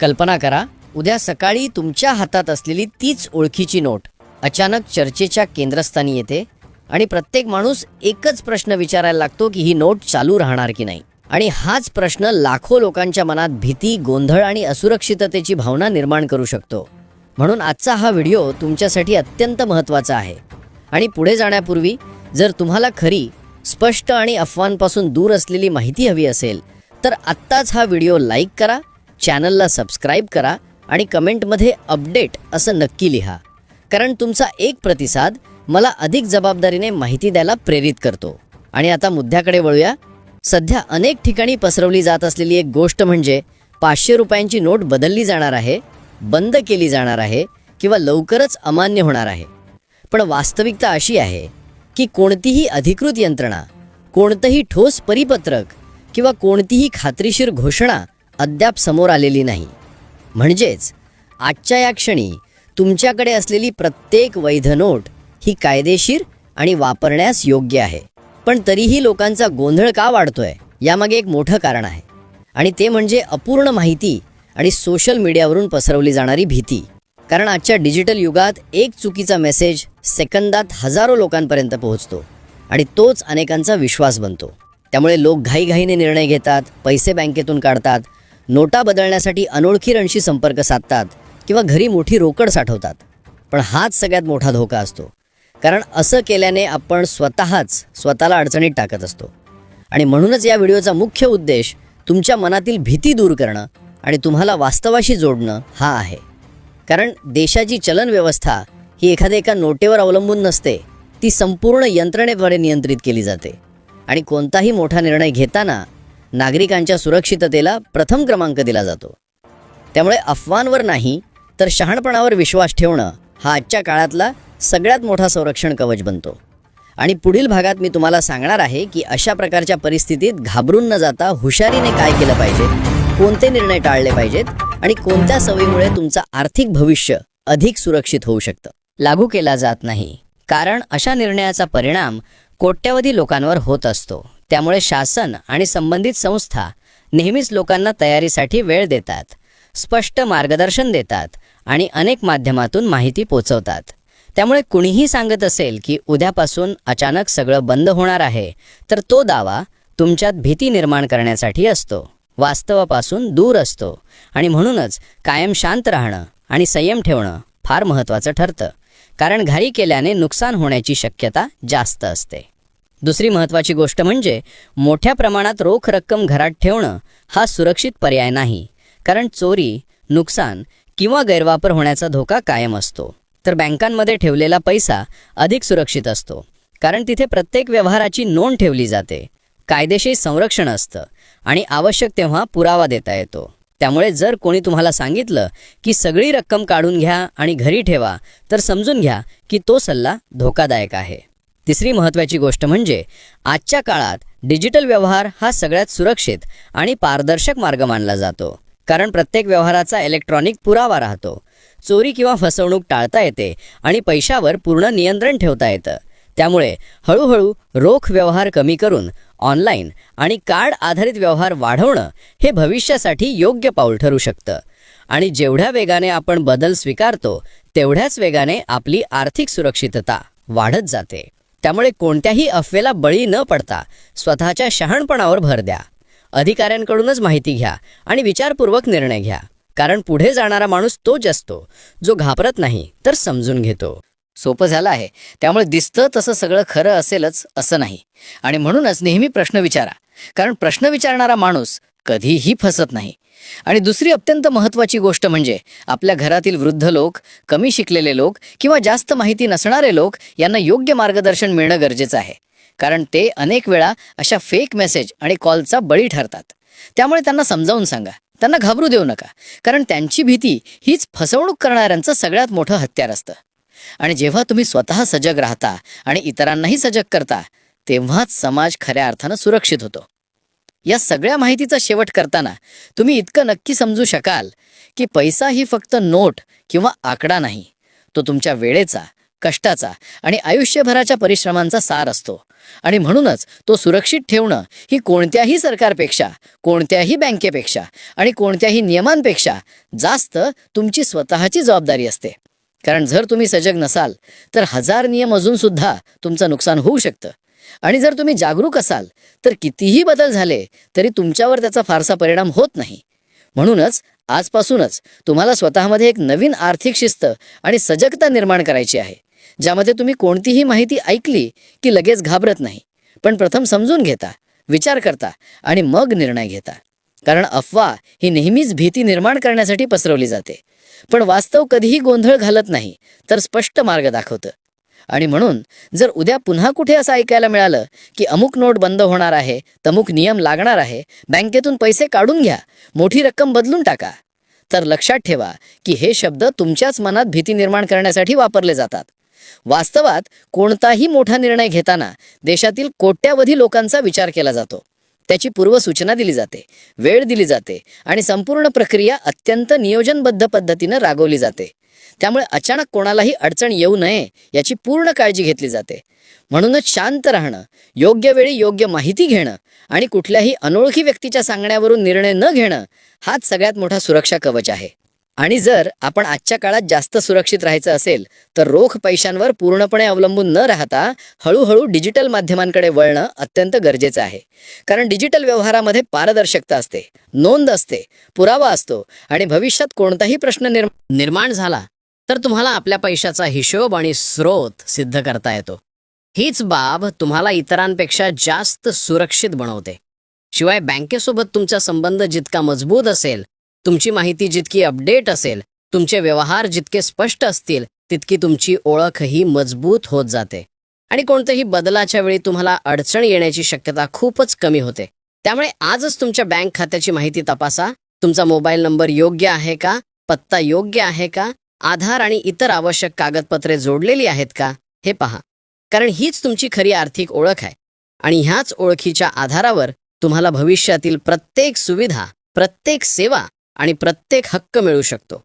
कल्पना करा उद्या सकाळी तुमच्या हातात असलेली तीच ओळखीची नोट अचानक चर्चेच्या केंद्रस्थानी येते आणि प्रत्येक माणूस एकच प्रश्न विचारायला लागतो की ही नोट चालू राहणार की नाही. आणि हाच प्रश्न लाखो लोकांच्या मनात भीती गोंधळ आणि असुरक्षिततेची भावना निर्माण करू शकतो. म्हणून आजचा हा व्हिडिओ तुमच्यासाठी अत्यंत महत्त्वाचा आहे. आणि पुढे जाण्यापूर्वी जर तुम्हाला खरी स्पष्ट आणि अफवांपासून दूर असलेली माहिती हवी असेल तर आत्ताच हा व्हिडिओ लाईक करा चॅनलला सबस्क्राईब करा आणि कमेंटमध्ये अपडेट असं नक्की लिहा. कारण तुमचा एक प्रतिसाद मला अधिक जबाबदारीने माहिती द्यायला प्रेरित करतो. आणि आता मुद्द्याकडे वळूया. सध्या अनेक ठिकाणी पसरवली जात असलेली एक गोष्ट म्हणजे पाचशे रुपयांची नोट बदलली जाणार आहे बंद केली जाणार आहे किंवा लवकरच अमान्य होणार आहे. पण वास्तविकता अशी आहे की कोणतीही अधिकृत यंत्रणा कोणतंही ठोस परिपत्रक किंवा कोणतीही खात्रीशीर घोषणा अद्याप समोर आलेली नाही. म्हणजेच आजच्या या क्षणी तुमच्याकडे असलेली प्रत्येक वैध नोट ही कायदेशीर आणि वापरण्यास योग्य आहे. पण तरीही लोकांचा गोंधळ का वाढतोय यामागे एक मोठं कारण आहे. आणि ते म्हणजे अपूर्ण माहिती आणि सोशल मीडियावरून पसरवली जाणारी भीती. कारण आजच्या डिजिटल युगात एक चुकीचा मेसेज सेकंदात हजारो लोकांपर्यंत पोहोचतो आणि तोच अनेकांचा विश्वास बनतो. त्यामुळे लोक घाईघाईने निर्णय घेतात पैसे बँकेतून काढतात नोटा बदलण्यासाठी अनोळखी रणशी संपर्क साधतात किंवा घरी मोठी रोकड साठवतात. पण हाच सगळ्यात मोठा धोका असतो. कारण असं केल्याने आपण स्वतःच स्वतःला अडचणीत टाकत असतो. आणि म्हणूनच या व्हिडिओचा मुख्य उद्देश तुमच्या मनातील भीती दूर करणं आणि तुम्हाला वास्तवाशी जोडणं हा आहे. कारण देशाची चलन व्यवस्था ही एखाद्या एका नोटेवर अवलंबून नसते ती संपूर्ण यंत्रणेद्वारे नियंत्रित केली जाते. आणि कोणताही मोठा निर्णय घेताना नागरिकांच्या सुरक्षिततेला प्रथम क्रमांक दिला जातो. त्यामुळे अफवांवर नाही तर शहाणपणावर विश्वास ठेवणं हा आजच्या काळातला सगळ्यात मोठा संरक्षण कवच बनतो. आणि पुढील भागात मी तुम्हाला सांगणार आहे की अशा प्रकारच्या परिस्थितीत घाबरून न जाता हुशारीने काय केलं पाहिजे कोणते निर्णय टाळले पाहिजेत आणि कोणत्या सवयीमुळे तुमचं आर्थिक भविष्य अधिक सुरक्षित होऊ शकतं. लागू केला जात नाही कारण अशा निर्णयाचा परिणाम कोट्यवधी लोकांवर होत असतो. त्यामुळे शासन आणि संबंधित संस्था नेहमीच लोकांना तयारीसाठी वेळ देतात स्पष्ट मार्गदर्शन देतात आणि अनेक माध्यमातून माहिती पोचवतात. त्यामुळे कुणीही सांगत असेल की उद्यापासून अचानक सगळं बंद होणार आहे तर तो दावा तुमच्यात भीती निर्माण करण्यासाठी असतो वास्तवापासून दूर असतो आणि म्हणूनच कायम शांत राहणं आणि संयम ठेवणं फार महत्त्वाचं ठरतं कारण घाई केल्याने नुकसान होण्याची शक्यता जास्त असते. दुसरी महत्त्वाची गोष्ट म्हणजे मोठ्या प्रमाणात रोख रक्कम घरात ठेवणं हा सुरक्षित पर्याय नाही. कारण चोरी नुकसान किंवा गैरवापर होण्याचा धोका कायम असतो. तर बँकांमध्ये ठेवलेला पैसा अधिक सुरक्षित असतो. कारण तिथे प्रत्येक व्यवहाराची नोंद ठेवली जाते. कायदेशीर संरक्षण असतं आणि आवश्यक तेव्हा पुरावा देता येतो. त्यामुळे जर कोणी तुम्हाला सांगितलं की सगळी रक्कम काढून घ्या आणि घरी ठेवा तर समजून घ्या की तो सल्ला धोकादायक आहे. तिसरी महत्त्वाची गोष्ट म्हणजे आजच्या काळात डिजिटल व्यवहार हा सगळ्यात सुरक्षित आणि पारदर्शक मार्ग मानला जातो. कारण प्रत्येक व्यवहाराचा इलेक्ट्रॉनिक पुरावा राहतो. चोरी किंवा फसवणूक टाळता येते आणि पैशावर पूर्ण नियंत्रण ठेवता येतं. त्यामुळे हळूहळू रोख व्यवहार कमी करून ऑनलाईन आणि कार्ड आधारित व्यवहार वाढवणं हे भविष्यासाठी योग्य पाऊल ठरू शकतं. आणि जेवढ्या वेगाने आपण बदल स्वीकारतो तेवढ्याच वेगाने आपली आर्थिक सुरक्षितता वाढत जाते. त्यामुळे कोणत्याही अफवेला बळी न पडता स्वतःच्या शहाणपणावर भर द्या. अधिकाऱ्यांकडूनच माहिती घ्या आणि विचारपूर्वक निर्णय घ्या. कारण पुढे जाणारा माणूस तोच असतो जो घाबरत नाही तर समजून घेतो. सोपं झालं आहे. त्यामुळे दिसतं तसं सगळं खरं असेलच असं नाही. आणि म्हणूनच नेहमी प्रश्न विचारा. कारण प्रश्न विचारणारा माणूस कधीही फसत नाही. आणि दुसरी अत्यंत महत्त्वाची गोष्ट म्हणजे आपल्या घरातील वृद्ध लोक कमी शिकलेले लोक किंवा जास्त माहिती नसणारे लोक यांना योग्य मार्गदर्शन मिळणं गरजेचं आहे. कारण ते अनेक वेळा अशा फेक मेसेज आणि कॉलचा बळी ठरतात. त्यामुळे त्यांना समजावून सांगा. त्यांना घाबरू देऊ नका. कारण त्यांची भीती हीच फसवणूक करणाऱ्यांचं सगळ्यात मोठं हत्यार असतं. आणि जेव्हा तुम्ही स्वतः सजग राहता आणि इतरांनाही सजग करता तेव्हाच समाज खऱ्या अर्थानं सुरक्षित होतो. या सगळ्या माहितीचा शेवट करताना तुम्ही इतकं नक्की समजू शकाल की पैसा ही फक्त नोट किंवा आकडा नाही. तो तुमच्या वेळेचा कष्टाचा आणि आयुष्यभराच्या परिश्रमांचा सार असतो. आणि म्हणूनच तो सुरक्षित ठेवणं ही कोणत्याही सरकारपेक्षा कोणत्याही बँकेपेक्षा आणि कोणत्याही नियमांपेक्षा जास्त तुमची स्वतःची जबाबदारी असते. कारण जर तुम्ही सजग नसाल तर हजार नियम अजून सुद्धा तुमचं नुकसान होऊ शकतं. आणि जर तुम्ही जागरूक असाल तर कितीही बदल झाले तरी तुमच्यावर त्याचा फारसा परिणाम होत नाही. म्हणूनच आजपासूनच तुम्हाला स्वतःमध्ये एक नवीन आर्थिक शिस्त आणि सजगता निर्माण करायची आहे ज्यामध्ये तुम्ही कोणतीही माहिती ऐकली की लगेच घाबरत नाही. पण प्रथम समजून घेता विचार करता आणि मग निर्णय घेता. कारण अफवा ही नेहमीच भीती निर्माण करण्यासाठी पसरवली जाते. पण वास्तव कधीही गोंधळ घालत नाही तर स्पष्ट मार्ग दाखवतं. आणि म्हणून जर उद्या पुन्हा कुठे असं ऐकायला मिळालं की अमुक नोट बंद होणार आहे तमुक नियम लागणार आहे बँकेतून पैसे काढून घ्या मोठी रक्कम बदलून टाका. तर लक्षात ठेवा की हे शब्द तुमच्याच मनात भीती निर्माण करण्यासाठी वापरले जातात. वास्तवात कोणताही मोठा निर्णय घेताना देशातील कोट्यावधी लोकांचा विचार केला जातो. त्याची पूर्वसूचना दिली जाते वेळ दिली जाते आणि संपूर्ण प्रक्रिया अत्यंत नियोजनबद्ध पद्धतीनं राबवली जाते. त्यामुळे अचानक कोणालाही अडचण येऊ नये याची पूर्ण काळजी घेतली जाते. म्हणूनच शांत राहणं योग्य वेळी योग्य माहिती घेणं आणि कुठल्याही अनोळखी व्यक्तीच्या सांगण्यावरून निर्णय न घेणं हाच सगळ्यात मोठा सुरक्षा कवच आहे. आणि जर आपण आजच्या काळात जास्त सुरक्षित राहायचं असेल तर रोख पैशांवर पूर्णपणे अवलंबून न राहता हळूहळू डिजिटल माध्यमांकडे वळणं अत्यंत गरजेचं आहे. कारण डिजिटल व्यवहारामध्ये पारदर्शकता असते नोंद असते पुरावा असतो आणि भविष्यात कोणताही प्रश्न निर्माण झाला तर तुम्हाला आपल्या पैशाचा हिशोब आणि स्रोत सिद्ध करता येतो. हीच बाब तुम्हाला इतरांपेक्षा जास्त सुरक्षित बनवते. शिवाय बँकेसोबत तुमचा संबंध जितका मजबूत असेल तुमची माहिती जितकी अपडेट असेल तुमचे व्यवहार जितके स्पष्ट असतील तितकी तुमची ओळखही मजबूत होत जाते. आणि कोणत्याही बदलाच्या वेळी तुम्हाला अडचण येण्याची शक्यता खूपच कमी होते. त्यामुळे आजच तुमच्या बँक खात्याची माहिती तपासा. तुमचा मोबाईल नंबर योग्य आहे का? पत्ता योग्य आहे का? आधार आणि इतर आवश्यक कागदपत्रे जोडलेली आहेत का? हे पहा. कारण हीच तुमची खरी आर्थिक ओळख आहे. आणि ह्याच ओळखीच्या आधारावर तुम्हाला भविष्यातील प्रत्येक सुविधा प्रत्येक सेवा आणि प्रत्येक हक्क मिळू शकतो.